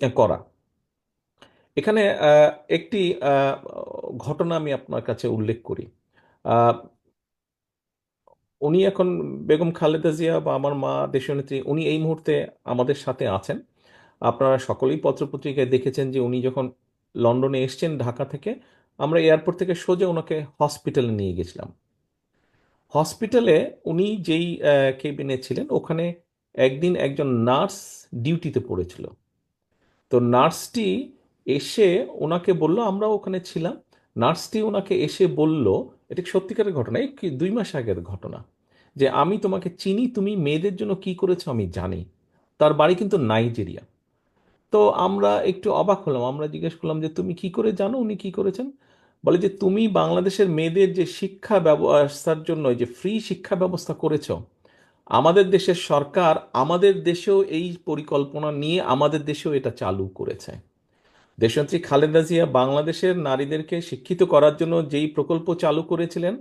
করা। এখানে একটি ঘটনা আমি আপনার কাছে উল্লেখ করি। উনি এখন বেগম খালেদা জিয়া বা আমার মা দেশনেত্রী উনি এই মুহূর্তে আমাদের সাথে আছেন। আপনারা সকলেই পত্রপত্রিকায় দেখেছেন যে উনি যখন লন্ডনে এসছেন ঢাকা থেকে, আমরা এয়ারপোর্ট থেকে সোজা ওনাকে হসপিটালে নিয়ে গেছিলাম। হসপিটালে উনি যেই কেবিনে ছিলেন, ওখানে একদিন একজন নার্স ডিউটিতে পড়েছিল। তো নার্সটি এসে ওনাকে বলল, আমরা ওখানে ছিলাম। নার্সটি ওনাকে এসে বলল, এটা সত্যিকারের ঘটনা? এই দুই মাস আগের ঘটনা, যে আমি তোমাকে চিনি, তুমি মেয়েদের জন্য কি করেছ আমি জানি। তার বাড়ি কিন্তু নাইজেরিয়া। তো আমরা একটু অবাক হলাম, আমরা জিজ্ঞেস করলাম যে, তুমি কি করে জানো উনি কি করেছেন? বলে যে, তুমি বাংলাদেশের মেয়েদের যে শিক্ষা ব্যবস্থার জন্য যে ফ্রি শিক্ষা ব্যবস্থা করেছ আমাদের দেশের সরকার আমাদের দেশেও এই পরিকল্পনা নিয়ে আমাদের দেশেও এটা চালু করেছে। দেশনেত্রী খালেদা জিয়া বাংলাদেশের নারীদেরকে শিক্ষিত করার জন্য যেই প্রকল্প চালু করেছিলেন,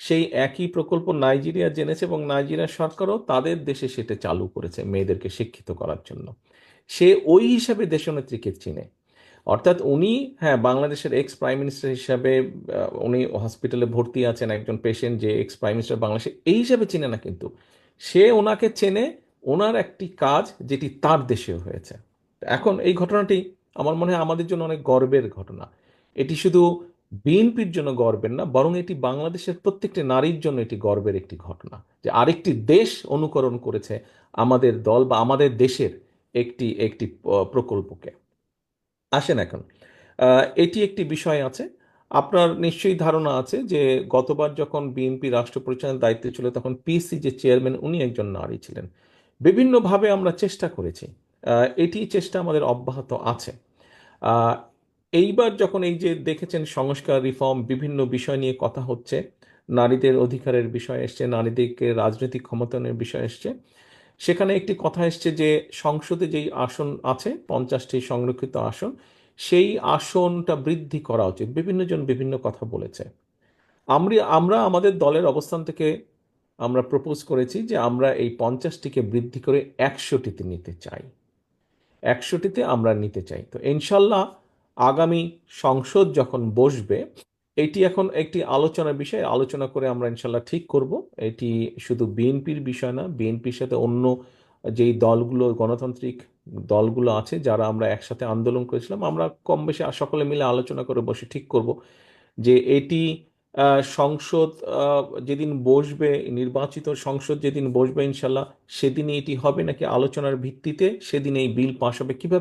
সেই একই প্রকল্প নাইজেরিয়া জেনেছে এবং নাইজেরিয়া সরকারও তাদের দেশে সেটা চালু করেছে মেয়েদেরকে শিক্ষিত করার জন্য। সে ওই হিসাবে দেশনেত্রীকে চিনে। অর্থাৎ উনি হ্যাঁ বাংলাদেশের এক্স প্রাইম মিনিস্টার হিসাবে উনি হসপিটালে ভর্তি আছেন একজন পেশেন্ট যে এক্স প্রাইম মিনিস্টার বাংলাদেশে, এই হিসাবে চিনে না কিন্তু। সে ওনাকে চেনে ওনার একটি কাজ যেটি তার দেশেও হয়েছে। এখন এই ঘটনাটি আমার মনে হয় আমাদের জন্য অনেক গর্বের ঘটনা। এটি শুধু বিএনপির জন্য গর্বের না, বরং এটি বাংলাদেশের প্রত্যেকটি নারীর জন্য এটি গর্বের একটি ঘটনা যে আরেকটি দেশ অনুকরণ করেছে আমাদের দল বা আমাদের দেশের একটি একটি প্রকল্পকে। আসেন এখন। এটি একটি বিষয় আছে আপনার নিশ্চয়ই ধারণা আছে যে গতবার যখন বিএনপি রাষ্ট্র পরিচালনার দায়িত্বে ছিল, তখন পিসি যে চেয়ারম্যান, উনি একজন নারী ছিলেন। বিভিন্নভাবে আমরা চেষ্টা করেছি। এটি চেষ্টা আমাদের অব্যাহত আছে। এইবার যখন এই যে দেখেছেন সংস্কার, রিফর্ম, বিভিন্ন বিষয় নিয়ে কথা হচ্ছে, নারীদের অধিকারের বিষয় এসছে, নারীদেরকে রাজনৈতিক ক্ষমতায়নের বিষয় এসছে, সেখানে একটি কথা এসছে যে সংসদে যেই আসন আছে, পঞ্চাশটি সংরক্ষিত আসন সেই আসনটা বৃদ্ধি করা উচিত। বিভিন্নজন বিভিন্ন কথা বলেছে। আমরা আমরা আমাদের দলের অবস্থান থেকে আমরা প্রপোজ করেছি যে আমরা এই পঞ্চাশটিকে বৃদ্ধি করে একশোটিতে নিতে চাই। একশোটিতে আমরা নিতে চাই। তো ইনশাল্লাহ আগামী সংসদ যখন বসবে, এটি এখন একটি আলোচনার বিষয়। আলোচনা করে আমরা ইনশাল্লাহ ঠিক করব। এটি শুধু বিএনপির বিষয় না, বিএনপির সাথে অন্য যেই দলগুলো, গণতান্ত্রিক দলগুলো আছে, যারা আমরা একসাথে আন্দোলন করেছিলাম, আমরা কম বেশি সকলে মিলে আলোচনা করে বসে ঠিক করব যে এটি সংসদ যেদিন বসবে, নির্বাচিত সংসদ যেদিন বসবে ইনশাল্লাহ, সেদিনই এটি হবে নাকি আলোচনার ভিত্তিতে সেদিন এই বিল পাশ হবে? কীভাবে